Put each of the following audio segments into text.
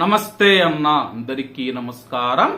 నమస్తే అన్న. అందరికీ నమస్కారం.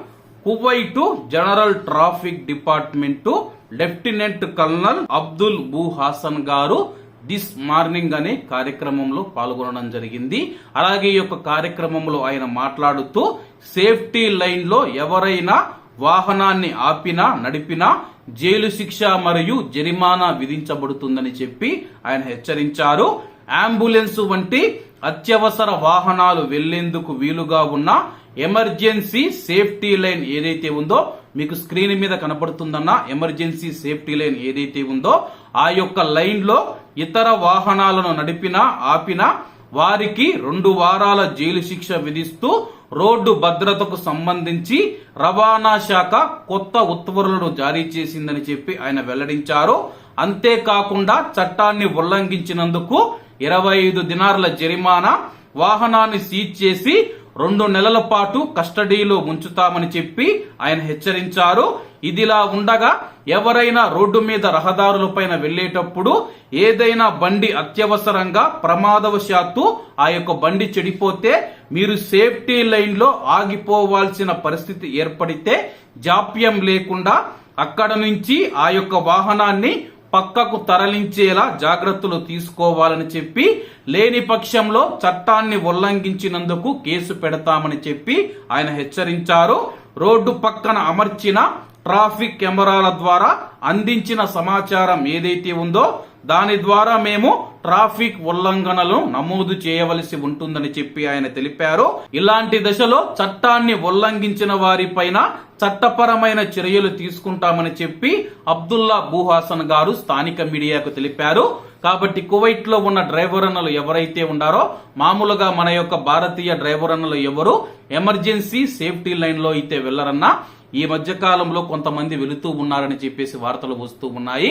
Kuwait general traffic department lieutenant colonel Abdul Bu Hasan గారు దిస్ మార్నింగ్ అనే కార్యక్రమంలో పాల్గొనడం జరిగింది. అలాగే ఈ యొక్క కార్యక్రమంలో ఆయన మాట్లాడుతూ సేఫ్టీ లైన్లో ఎవరైనా వాహనాన్ని ఆపినా నడిపినా జైలు శిక్ష మరియు జరిమానా విధించబడుతుందని చెప్పి ఆయన హెచ్చరించారు. అంబులెన్స్ వంటి అత్యవసర వాహనాలు వెళ్ళేందుకు వీలుగా ఉన్న ఎమర్జెన్సీ సేఫ్టీ లైన్ ఏదైతే ఉందో మీకు స్క్రీన్ మీద కనపడుతుందన్న ఎమర్జెన్సీ సేఫ్టీ లైన్ ఏదైతే ఉందో ఆ యొక్క లైన్లో ఇతర వాహనాలను నడిపినా ఆపినా వారికి రెండు వారాల జైలు శిక్ష విధిస్తూ రోడ్డు భద్రతకు సంబంధించి రవాణా శాఖ కొత్త ఉత్తర్వులను జారీ చేసిందని చెప్పి ఆయన వెల్లడించారు. అంతేకాకుండా చట్టాన్ని ఉల్లంఘించినందుకు ఇరవై ఐదు దినార్ల జరిమానా వాహనాన్ని సీజ్ చేసి రెండు నెలల పాటు కస్టడీలో ఉంచుతామని చెప్పి ఆయన హెచ్చరించారు. ఇదిలా ఉండగా ఎవరైనా రోడ్డు మీద రహదారులపైన వెళ్ళేటప్పుడు ఏదైనా బండి అత్యవసరంగా ప్రమాదవశాత్తు ఆ యొక్క బండి చెడిపోతే మీరు సేఫ్టీ లైన్లో ఆగిపోవాల్సిన పరిస్థితి ఏర్పడితే జాప్యం లేకుండా అక్కడ నుంచి ఆ యొక్క వాహనాన్ని పక్కకు తరలించేలా జాగ్రత్తలు తీసుకోవాలని చెప్పి లేని పక్షంలో చట్టాన్ని ఉల్లంఘించినందుకు కేసు పెడతామని చెప్పి ఆయన హెచ్చరించారు. రోడ్డు పక్కన అమర్చిన ట్రాఫిక్ కెమెరాల ద్వారా అందించిన సమాచారం ఏదైతే ఉందో దాని ద్వారా మేము ట్రాఫిక్ ఉల్లంఘనలు నమోదు చేయవలసి ఉంటుందని చెప్పి ఆయన తెలిపారు. ఇలాంటి దశలో చట్టాన్ని ఉల్లంఘించిన వారిపైన చట్టపరమైన చర్యలు తీసుకుంటామని చెప్పి అబ్దుల్లా బూహాసన్ గారు స్థానిక మీడియాకు తెలిపారు. కాబట్టి కువైట్లో ఉన్న డ్రైవర్ అన్నలు ఎవరైతే ఉన్నారో మామూలుగా మన యొక్క భారతీయ డ్రైవర్ అన్నలు ఎవరు ఎమర్జెన్సీ సేఫ్టీ లైన్లో అయితే వెళ్ళరన్నా ఈ మధ్య కాలంలో కొంతమంది వెళుతూ ఉన్నారని చెప్పేసి వార్తలు వస్తూ ఉన్నాయి.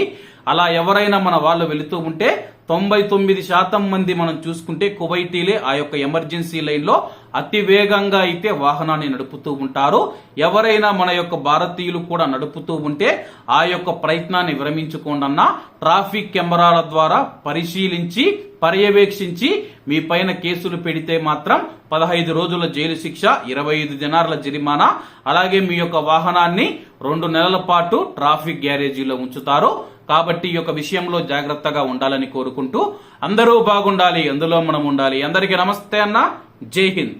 అలా ఎవరైనా మన వాళ్ళు వెళుతూ ఉంటే తొంభై తొమ్మిది శాతం మంది మనం చూసుకుంటే కువైటీలే ఆ యొక్క ఎమర్జెన్సీ లైన్లో అతి వేగంగా అయితే వాహనాన్ని నడుపుతూ ఉంటారు. ఎవరైనా మన యొక్క భారతీయులు కూడా నడుపుతూ ఉంటే ఆ యొక్క ప్రయత్నాన్ని విరమించుకోండన్నా ట్రాఫిక్ కెమెరాల ద్వారా పరిశీలించి పర్యవేక్షించి మీ పైన కేసులు పెడితే మాత్రం పదహైదు రోజుల జైలు శిక్ష ఇరవై ఐదు దినార్ల జరిమానా అలాగే మీ యొక్క వాహనాన్ని రెండు నెలల పాటు ట్రాఫిక్ గ్యారేజీలో ఉంచుతారు. కాబట్టి ఈ యొక్క విషయంలో జాగ్రత్తగా ఉండాలని కోరుకుంటూ అందరూ బాగుండాలి అందులో మనం ఉండాలి. అందరికీ నమస్తే అన్న. జై హింద్.